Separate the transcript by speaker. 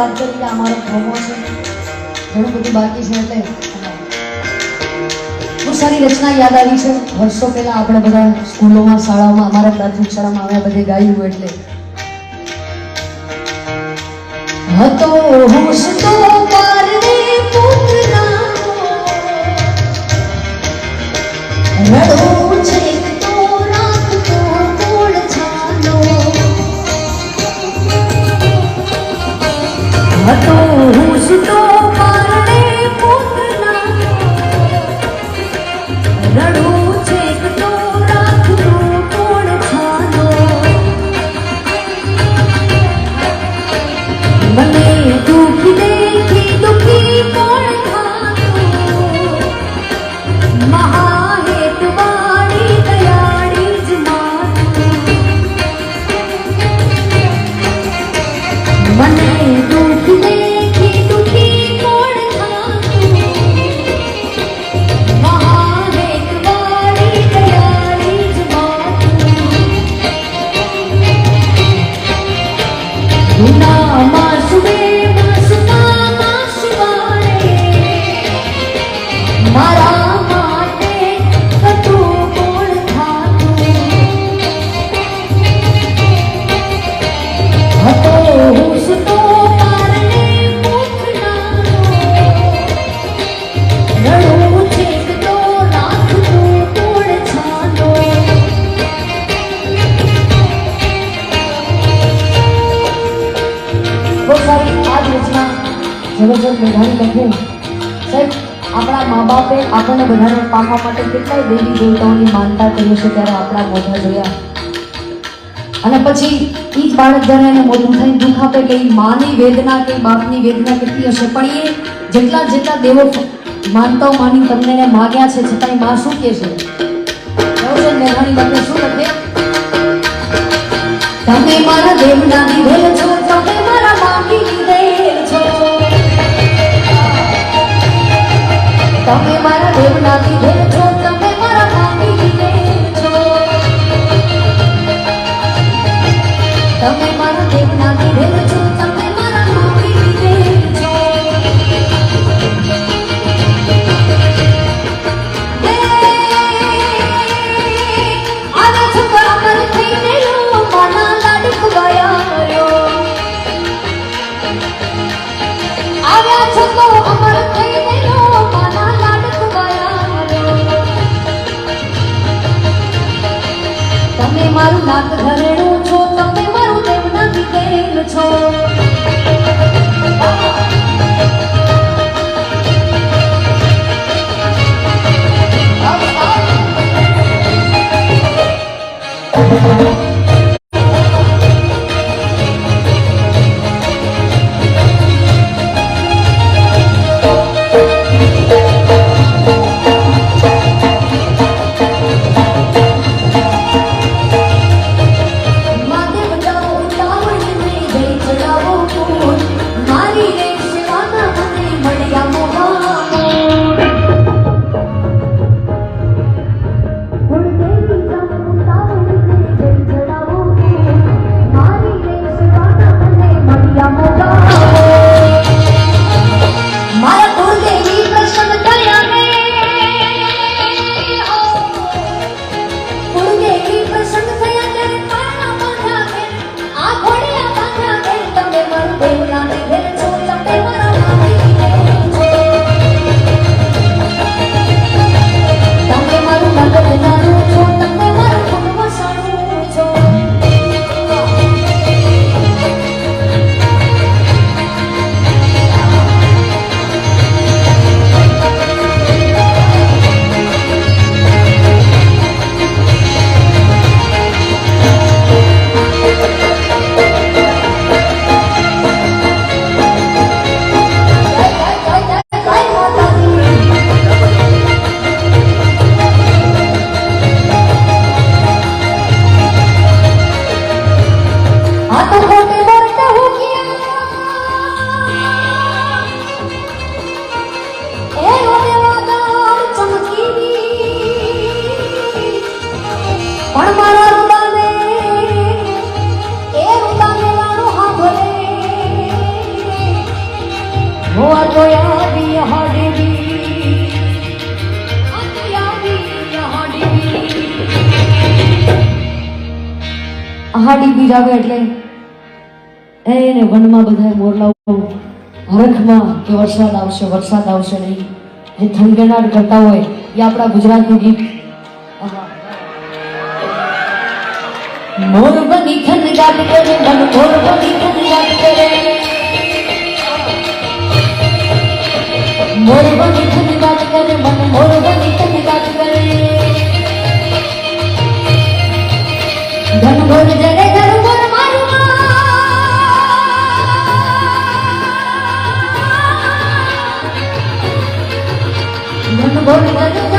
Speaker 1: વાત કરી અમારો પ્રોમો છે. ઘણું બધું બાકી છે એટલે બહુ સારી રચના યાદ આવી છે. વર્ષો પહેલાં આપણે બધા સ્કૂલોમાં, શાળાઓમાં, અમારા પ્રાથમિક શાળામાં અમે બધે ગાયું એટલે. હતો હોશ તો મારને પુતરાનો રડો હતો હોશ બધાને લખ્યું સાહેબ, આપણા મા બાપે આપણને બધાને પામવા માટે કેટલાય દેવી દેવતાઓની માનતા કરી છે ત્યારે આપણા મોઢા જોયા. અને પછી એ જ બાળક જ્યારે એને મોઢું થઈને દુઃખ આપે કે માની વેદના કે બાપની વેદના કેટલી હશે, પણ એ જેટલા જેટલા દેવો માનતાઓ માની તમને એને માગ્યા છે છતાં એ માં શું કહે છે? મેઘાણી લખે શું લખે? તમે મારા દેવના દીધેલ છો તમે મારું નાક ધરેણું છો તમે મારું દેવના દીધેલ છો પહાડી બીજ આવે એટલે એને વનમાં બધા મોરલાઓ હરખમાં કે વરસાદ આવશે વરસાદ આવશે નહીં. જે થનગનાટ કરતા હોય એ આપણા ગુજરાતનું ગીત. મોર બની થનગાટ કરે મન મોર બની થનગાટ કરે. મોર બની થનગાટ કરે મન મોર બની થનગાટ કરે. ધન ભોર ધન